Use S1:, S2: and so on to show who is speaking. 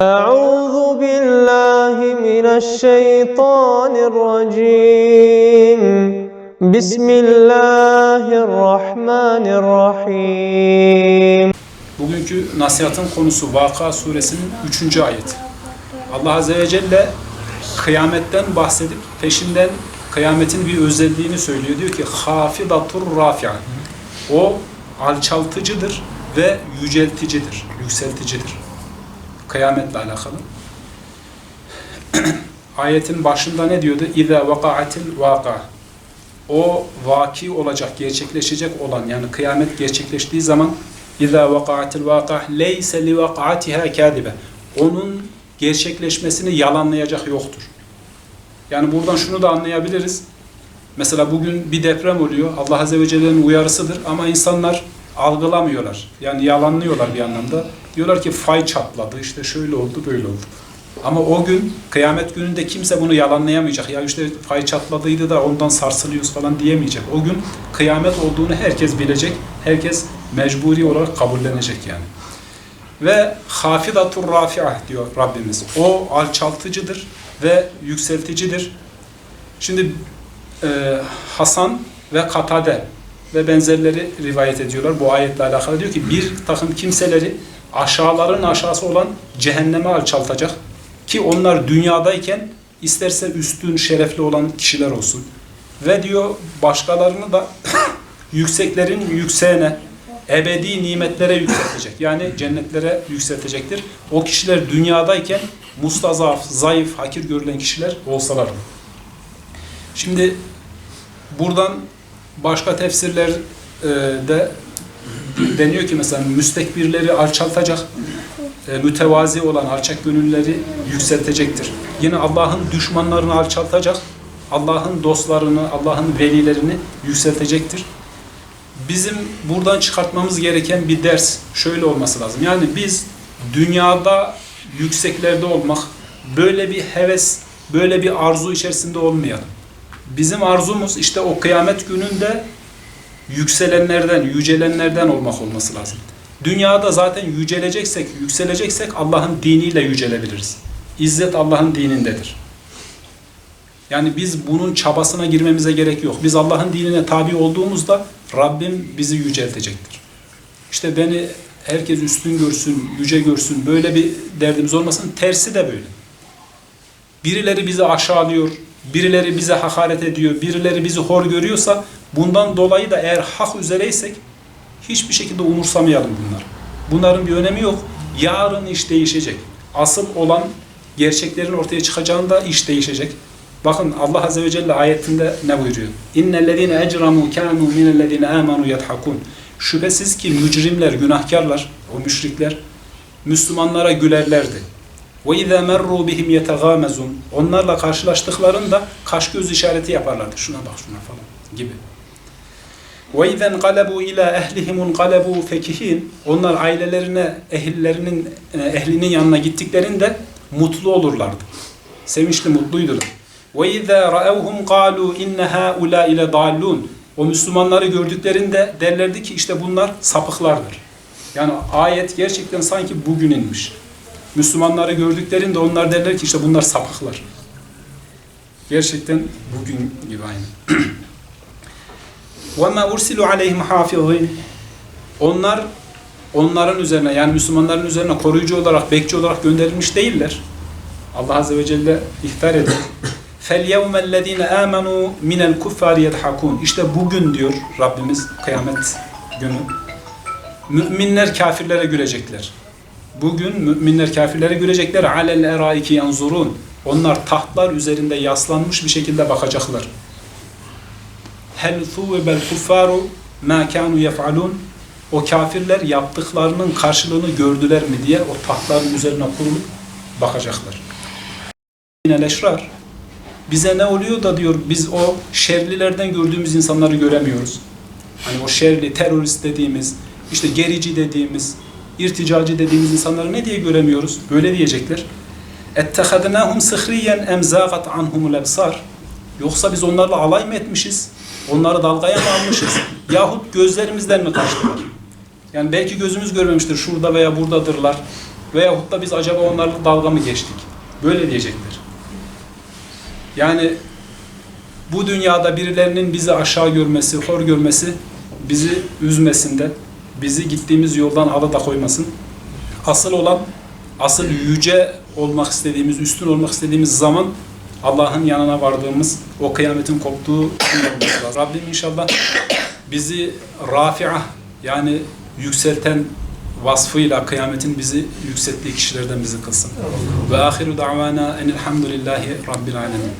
S1: أعوذ بالله من الشيطان الرجيم بسم الله الرحمن الرحيم
S2: Bugünkü nasihatın konusu Vaka suresinin 3. ayeti. Allah Azze ve Celle kıyametten bahsedip peşinden kıyametin bir özelliğini söylüyor. Diyor ki hafidatur rafi'a. O alçaltıcıdır ve yücelticidir, yükselticidir. Kıyametle alakalı. Ayetin başında ne diyordu? İza vaka'atil vaka. O vaki olacak, gerçekleşecek olan yani kıyamet gerçekleştiği zaman İza vaka'atil vaka leyse li vaka'atiha kadibe. Onun gerçekleşmesini yalanlayacak yoktur. Yani buradan şunu da anlayabiliriz. Mesela bugün bir deprem oluyor. Allah Azze ve Celle'nin uyarısıdır ama insanlar algılamıyorlar. Yani yalanlıyorlar bir anlamda. Diyorlar ki fay çatladı, işte şöyle oldu, böyle oldu. Ama o gün, kıyamet gününde kimse bunu yalanlayamayacak. Ya işte fay çatladıydı da ondan sarsılıyoruz falan diyemeyecek. O gün kıyamet olduğunu herkes bilecek. Herkes mecburi olarak kabullenecek yani. Ve hafidatur rafi'ah diyor Rabbimiz. O alçaltıcıdır ve yükselticidir. Şimdi e, Hasan ve Katade ve benzerleri rivayet ediyorlar. Bu ayetle alakalı diyor ki bir takım kimseleri aşağıların aşağısı olan cehenneme alçaltacak ki onlar dünyadayken isterse üstün, şerefli olan kişiler olsun. Ve diyor başkalarını da yükseklerin yükseğine, ebedi nimetlere yükseltecek. Yani cennetlere yükseltecektir. O kişiler dünyadayken mustazaf, zayıf, hakir görülen kişiler olsalar. Şimdi buradan başka tefsirler e, de deniyor ki mesela müstekbirleri alçaltacak, e, mütevazi olan alçak gönülleri yükseltecektir. Yine Allah'ın düşmanlarını alçaltacak, Allah'ın dostlarını, Allah'ın velilerini yükseltecektir. Bizim buradan çıkartmamız gereken bir ders şöyle olması lazım. Yani biz dünyada yükseklerde olmak, böyle bir heves, böyle bir arzu içerisinde olmayalım. Bizim arzumuz işte o kıyamet gününde yükselenlerden, yücelenlerden olmak olması lazım. Dünyada zaten yüceleceksek, yükseleceksek Allah'ın diniyle yücelebiliriz. İzzet Allah'ın dinindedir. Yani biz bunun çabasına girmemize gerek yok. Biz Allah'ın dinine tabi olduğumuzda Rabbim bizi yüceltecektir. İşte beni herkes üstün görsün, yüce görsün, böyle bir derdimiz olmasın. Tersi de böyle. Birileri bizi aşağılıyor, birileri bize hakaret ediyor, birileri bizi hor görüyorsa bundan dolayı da eğer hak üzereysek hiçbir şekilde umursamayalım bunlar. Bunların bir önemi yok. Yarın iş değişecek. Asıl olan gerçeklerin ortaya çıkacağında iş değişecek. Bakın Allah Azze ve Celle ayetinde ne buyuruyor? İnnellezine ecramu kanu minellezine amanu yadhakun. Şüphesiz ki mücrimler, günahkarlar, o müşrikler Müslümanlara gülerlerdi. Ve izâ merru bihim. Onlarla karşılaştıklarında kaş göz işareti yaparlardı. Şuna bak şuna falan gibi. Ve izen galebu ila ehlihimun galebu fekihin. Onlar ailelerine, ehillerinin, e, ehlinin yanına gittiklerinde mutlu olurlardı. Sevinçli, mutluydular. Ve izâ ra'evhum qalu inne haula ile dallun. O Müslümanları gördüklerinde derlerdi ki işte bunlar sapıklardır. Yani ayet gerçekten sanki bugün inmiş. Müslümanları gördüklerinde onlar derler ki işte bunlar sapıklar. Gerçekten bugün gibi aynı. وَمَا اُرْسِلُوا عَلَيْهِمْ حَافِظِينَ Onlar onların üzerine yani Müslümanların üzerine koruyucu olarak, bekçi olarak gönderilmiş değiller. Allah Azze ve Celle ihtar ediyor. فَالْيَوْمَ الَّذ۪ينَ آمَنُوا مِنَ الْكُفَّارِ يَضْحَكُونَ İşte bugün diyor Rabbimiz kıyamet günü. Müminler kafirlere gülecekler. Bugün müminler kafirlere gülecekler. Alel eraiki yanzurun. Onlar tahtlar üzerinde yaslanmış bir şekilde bakacaklar. Hel thuvibel kuffaru ma kanu yef'alun. O kafirler yaptıklarının karşılığını gördüler mi diye o tahtların üzerine kurulup bakacaklar. Yine. Bize ne oluyor da diyor biz o şerlilerden gördüğümüz insanları göremiyoruz. Hani o şerli, terörist dediğimiz, işte gerici dediğimiz, irticacı dediğimiz insanları ne diye göremiyoruz? Böyle diyecekler. اَتَّخَذْنَاهُمْ سِخْرِيًّا اَمْزَاغَتْ عَنْهُمُ الْاَبْصَارِ Yoksa biz onlarla alay mı etmişiz? Onları dalgaya mı almışız? Yahut gözlerimizden mi kaçtılar? Yani belki gözümüz görmemiştir. Şurada veya buradadırlar. Veyahut da biz acaba onlarla dalga mı geçtik? Böyle diyecekler. Yani bu dünyada birilerinin bizi aşağı görmesi, hor görmesi bizi üzmesin de, bizi gittiğimiz yoldan alıda koymasın. Asıl olan, asıl yüce olmak istediğimiz, üstün olmak istediğimiz zaman Allah'ın yanına vardığımız, o kıyametin koptuğu. Rabbim inşallah bizi rafi'a yani yükselten vasfıyla kıyametin bizi yükselttiği kişilerden bizi kılsın. Ve ahiru da'vana enelhamdülillahi rabbil alemin.